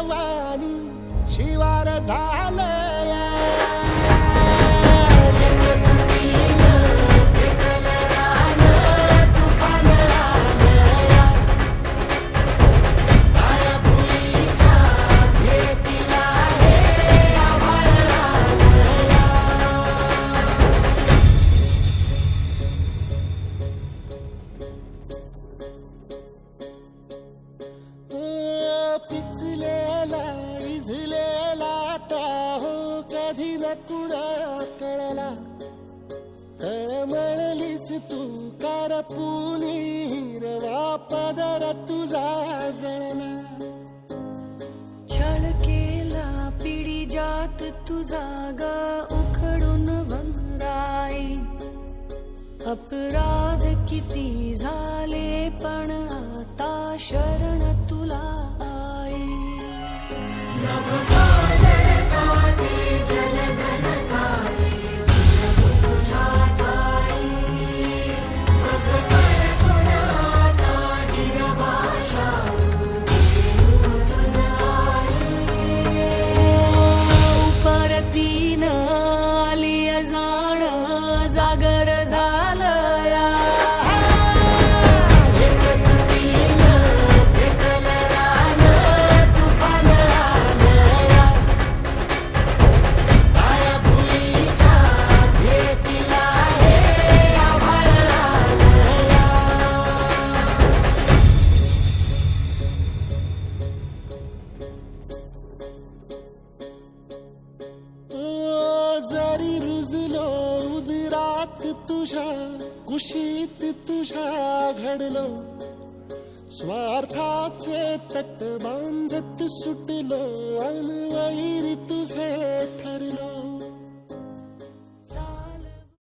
वाणी शिवार झालं. इझलेला टाहो कधी न कुणा कळला तळमळलीस तू करपुनी हिरवा पदर तुझा जळला. छळ केला पिढी जात तुझा ग उखडून वनराई अपराध किती झाले पण आता शरण तुला आई. जरी रुजलो उदरात तुझ्या कुशीत तुझ्या घडलो. स्वार्थाचे तट बांधत सुटलो अनवैरी